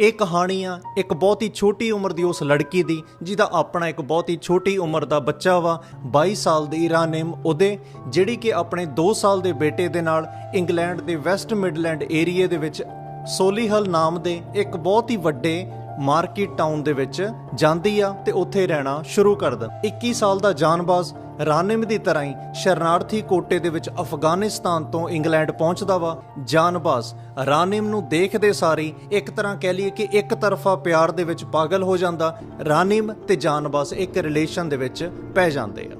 ਇਹ ਕਹਾਣੀ ਆ ਇੱਕ ਬਹੁਤ ਹੀ ਛੋਟੀ ਉਮਰ ਦੀ ਉਸ ਲੜਕੀ ਦੀ, ਜਿਹਦਾ ਆਪਣਾ ਇੱਕ ਬਹੁਤ ਹੀ ਛੋਟੀ ਉਮਰ ਦਾ ਬੱਚਾ ਵਾ 22 ਸਾਲ ਦੀ ਰਾਨੇਮ ਉਹਦੇ, ਜਿਹੜੀ ਕਿ ਆਪਣੇ 2 ਸਾਲ ਦੇ ਬੇਟੇ ਦੇ ਨਾਲ ਇੰਗਲੈਂਡ ਦੇ ਵੈਸਟ ਮਿਡਲੈਂਡ ਏਰੀਏ ਦੇ ਵਿੱਚ ਸੋਲੀਹਲ ਨਾਮ ਦੇ ਇੱਕ ਬਹੁਤ ਹੀ ਵੱਡੇ ਮਾਰਕੀਟ ਟਾਊਨ ਦੇ ਵਿੱਚ ਜਾਂਦੀ ਆ ਤੇ ਉੱਥੇ ਰਹਿਣਾ ਸ਼ੁਰੂ ਕਰ ਦਿੰਦੀ। 21 ਸਾਲ ਦਾ ਜਾਨਬਾਜ਼ ਰਾਨਿਮ ਦੀ ਤਰ੍ਹਾਂ ਹੀ ਸ਼ਰਨਾਰਥੀ ਕੋਟੇ ਦੇ ਵਿੱਚ ਅਫਗਾਨਿਸਤਾਨ ਤੋਂ ਇੰਗਲੈਂਡ ਪਹੁੰਚਦਾ ਵਾ। ਜਾਨਬਾਜ਼ ਰਾਨਿਮ ਨੂੰ ਦੇਖਦੇ ਸਾਰੀ ਇੱਕ ਤਰ੍ਹਾਂ ਕਹਿ ਲਈਏ ਕਿ ਇੱਕ ਤਰਫਾ ਪਿਆਰ ਦੇ ਵਿੱਚ ਪਾਗਲ ਹੋ ਜਾਂਦਾ। ਰਾਨਿਮ ਤੇ ਜਾਨਬਾਜ਼ ਇੱਕ ਰਿਲੇਸ਼ਨ ਦੇ ਵਿੱਚ ਪੈ ਜਾਂਦੇ ਆ।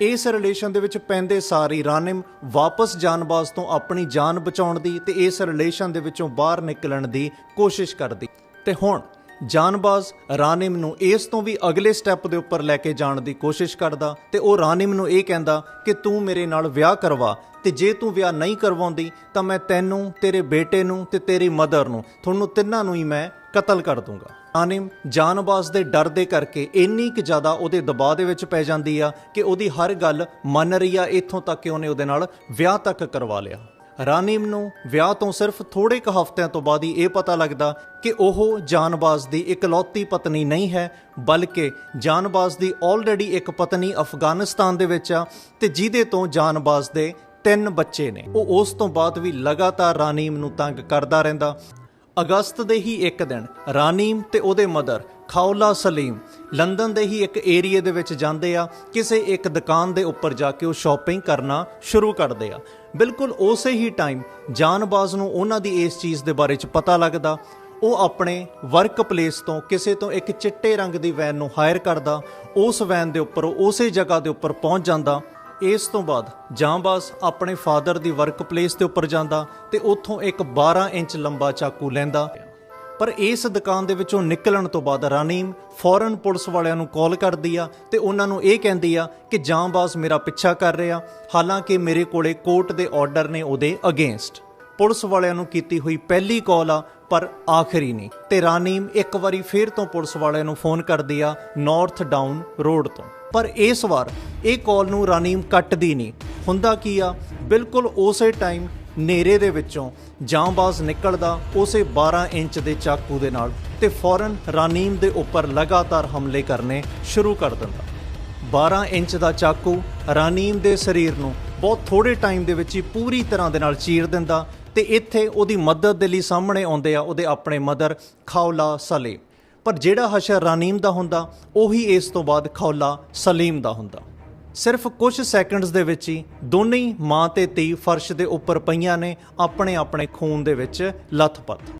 ਇਸ ਰਿਲੇਸ਼ਨ ਦੇ ਵਿੱਚ ਪੈਂਦੇ ਸਾਰੀ ਰਾਨਿਮ ਵਾਪਸ ਜਾਨਬਾਜ਼ ਤੋਂ ਆਪਣੀ ਜਾਨ ਬਚਾਉਣ ਦੀ ਤੇ ਇਸ ਰਿਲੇਸ਼ਨ ਦੇ ਵਿੱਚੋਂ ਬਾਹਰ ਨਿਕਲਣ ਦੀ ਕੋਸ਼ਿਸ਼ ਕਰਦੀ। ਤੇ ਹੁਣ ਜਾਨਬਾਜ਼ ਰਾਨਿਮ ਨੂੰ ਇਸ ਤੋਂ ਵੀ ਅਗਲੇ ਸਟੈਪ ਦੇ ਉੱਪਰ ਲੈ ਕੇ ਜਾਣ ਦੀ ਕੋਸ਼ਿਸ਼ ਕਰਦਾ ਤੇ ਉਹ ਰਾਨਿਮ ਨੂੰ ਇਹ ਕਹਿੰਦਾ ਕਿ ਤੂੰ ਮੇਰੇ ਨਾਲ ਵਿਆਹ ਕਰਵਾ ਤੇ ਜੇ ਤੂੰ ਵਿਆਹ ਨਹੀਂ ਕਰਵਾਉਂਦੀ ਤਾਂ ਮੈਂ ਤੈਨੂੰ, ਤੇਰੇ ਬੇਟੇ ਨੂੰ ਤੇ ਤੇਰੀ ਮਦਰ ਨੂੰ, ਤੁਹਾਨੂੰ ਤਿੰਨਾਂ ਨੂੰ ਹੀ ਮੈਂ ਕਤਲ ਕਰ ਦੂੰਗਾ। ਰਾਨਿਮ ਜਾਨਬਾਜ਼ ਦੇ ਡਰ ਦੇ ਕਰਕੇ ਇੰਨੀ ਕਿ ਜ਼ਿਆਦਾ ਉਹਦੇ ਦਬਾਅ ਦੇ ਵਿੱਚ ਪੈ ਜਾਂਦੀ ਆ ਕਿ ਉਹਦੀ ਹਰ ਗੱਲ ਮੰਨ ਰਹੀ ਆ, ਇੱਥੋਂ ਤੱਕ ਕਿ ਉਹਨੇ ਉਹਦੇ ਨਾਲ ਵਿਆਹ ਤੱਕ ਕਰਵਾ ਲਿਆ। ਰਾਨੀਮ ਨੂੰ ਵਿਆਹ ਤੋਂ ਸਿਰਫ ਥੋੜੇ ਕੁ ਹਫ਼ਤਿਆਂ ਤੋਂ ਬਾਅਦ ਹੀ ਇਹ ਪਤਾ ਲੱਗਦਾ ਕਿ ਉਹ ਜਾਨਬਾਜ਼ ਦੀ ਇਕਲੌਤੀ ਪਤਨੀ ਨਹੀਂ ਹੈ, ਬਲਕਿ ਜਾਨਬਾਜ਼ ਦੀ ਆਲਰੇਡੀ ਇੱਕ ਪਤਨੀ ਅਫਗਾਨਿਸਤਾਨ ਦੇ ਵਿੱਚ ਆ ਤੇ ਜਿਹਦੇ ਤੋਂ ਜਾਨਬਾਜ਼ ਦੇ ਤਿੰਨ ਬੱਚੇ ਨੇ। ਉਹ ਉਸ ਤੋਂ ਬਾਅਦ ਵੀ ਲਗਾਤਾਰ ਰਾਨੀਮ ਨੂੰ ਤੰਗ ਕਰਦਾ ਰਹਿੰਦਾ। ਅਗਸਤ ਦੇ ਹੀ ਇੱਕ ਦਿਨ ਰਾਨੀਮ ਤੇ ਉਹਦੇ ਮਦਰ ਖਾਉਲਾ ਸਲੀਮ ਲੰਡਨ ਦੇ ਹੀ ਇੱਕ ਏਰੀਏ ਦੇ ਵਿੱਚ ਜਾਂਦੇ ਆ, ਕਿਸੇ ਇੱਕ ਦੁਕਾਨ ਦੇ ਉੱਪਰ ਜਾ ਕੇ ਉਹ ਸ਼ਾਪਿੰਗ ਕਰਨਾ ਸ਼ੁਰੂ ਕਰਦੇ ਆ। ਬਿਲਕੁਲ ਉਸੇ ਹੀ ਟਾਈਮ ਜਾਨਬਾਜ਼ ਨੂੰ ਉਹਨਾਂ ਦੀ ਇਸ ਚੀਜ਼ ਦੇ ਬਾਰੇ ਚ ਪਤਾ ਲੱਗਦਾ। ਉਹ ਆਪਣੇ ਵਰਕ ਪਲੇਸ ਤੋਂ ਕਿਸੇ ਤੋਂ ਇੱਕ ਚਿੱਟੇ ਰੰਗ ਦੀ ਵੈਨ ਨੂੰ ਹਾਇਰ ਕਰਦਾ, ਉਸ ਵੈਨ ਦੇ ਉੱਪਰ ਉਹ ਉਸੇ ਜਗ੍ਹਾ ਦੇ ਉੱਪਰ ਪਹੁੰਚ ਜਾਂਦਾ। ਇਸ ਤੋਂ ਬਾਅਦ ਜਾਂਬਾਜ਼ ਆਪਣੇ ਫਾਦਰ ਦੀ ਵਰਕ ਪਲੇਸ ਦੇ ਉੱਪਰ ਜਾਂਦਾ ਤੇ ਉੱਥੋਂ ਇੱਕ 12 ਇੰਚ ਲੰਬਾ ਚਾਕੂ ਲੈਂਦਾ। ਪਰ ਇਸ ਦੁਕਾਨ ਦੇ ਵਿੱਚੋਂ ਨਿਕਲਣ ਤੋਂ ਬਾਅਦ ਰਾਨੀਮ ਫੌਰਨ ਪੁਲਿਸ ਵਾਲਿਆਂ ਨੂੰ ਕਾਲ ਕਰਦੀ ਆ ਤੇ ਉਹਨਾਂ ਨੂੰ ਇਹ ਕਹਿੰਦੀ ਆ ਕਿ ਜਾਂਬਾਜ਼ ਮੇਰਾ ਪਿੱਛਾ ਕਰ ਰਿਹਾ, ਹਾਲਾਂਕਿ ਮੇਰੇ ਕੋਲੇ ਕੋਰਟ ਦੇ ਆਰਡਰ ਨੇ ਉਹਦੇ ਅਗੇਂਸਟ। ਪੁਲਿਸ ਵਾਲਿਆਂ ਨੂੰ ਕੀਤੀ ਹੋਈ ਪਹਿਲੀ ਕਾਲ ਆ, ਪਰ ਆਖਰੀ ਨਹੀਂ। ਤੇ ਰਾਨੀਮ ਇੱਕ ਵਾਰੀ ਫੇਰ ਤੋਂ ਪੁਲਿਸ ਵਾਲਿਆਂ ਨੂੰ ਫੋਨ ਕਰਦੀ ਆ ਨਾਰਥ ਡਾਊਨ ਰੋਡ ਤੋਂ। ਪਰ ਇਸ ਵਾਰ ਇਹ ਕਾਲ ਨੂੰ ਰਾਨੀਮ ਕੱਟਦੀ ਨਹੀਂ। ਹੁੰਦਾ ਕੀ ਆ, ਬਿਲਕੁਲ ਉਸੇ ਟਾਈਮ ਨੇਰੇ ਦੇ ਵਿੱਚੋਂ ਜਾਂਬਾਜ਼ ਨਿਕਲਦਾ ਉਸੇ 12 ਇੰਚ ਦੇ ਚਾਕੂ ਦੇ ਨਾਲ ਤੇ ਫੌਰਨ ਰਾਨੀਮ ਦੇ ਉੱਪਰ ਲਗਾਤਾਰ ਹਮਲੇ ਕਰਨੇ ਸ਼ੁਰੂ ਕਰ ਦਿੰਦਾ। 12 ਇੰਚ ਦਾ ਚਾਕੂ ਰਾਨੀਮ ਦੇ ਸਰੀਰ ਨੂੰ ਬਹੁਤ ਥੋੜੇ ਟਾਈਮ ਦੇ ਵਿੱਚ ਹੀ ਪੂਰੀ ਤਰ੍ਹਾਂ ਦੇ ਨਾਲ ਚੀਰ ਦਿੰਦਾ ਤੇ ਇੱਥੇ ਉਹਦੀ ਮਦਦ ਦੇ ਲਈ ਸਾਹਮਣੇ ਆਉਂਦੇ ਆ ਉਹਦੇ ਆਪਣੇ ਮਦਰ ਖੌਲਾ ਸਲੀਮ। ਪਰ ਜਿਹੜਾ ਹਸ਼ਰ ਰਾਨੀਮ ਦਾ ਹੁੰਦਾ, ਉਹੀ ਇਸ ਤੋਂ ਬਾਅਦ ਖੌਲਾ ਸਲੀਮ ਦਾ ਹੁੰਦਾ। ਸਿਰਫ ਕੁਝ ਸੈਕਿੰਡਸ ਦੇ ਵਿੱਚ ਹੀ ਦੋਨੇ ਹੀ ਮਾਂ ਤੇ ਧੀ ਫਰਸ਼ ਦੇ ਉੱਪਰ ਪਈਆਂ ਨੇ ਆਪਣੇ ਆਪਣੇ ਖੂਨ ਦੇ ਵਿੱਚ ਲੱਥਪੱਥ।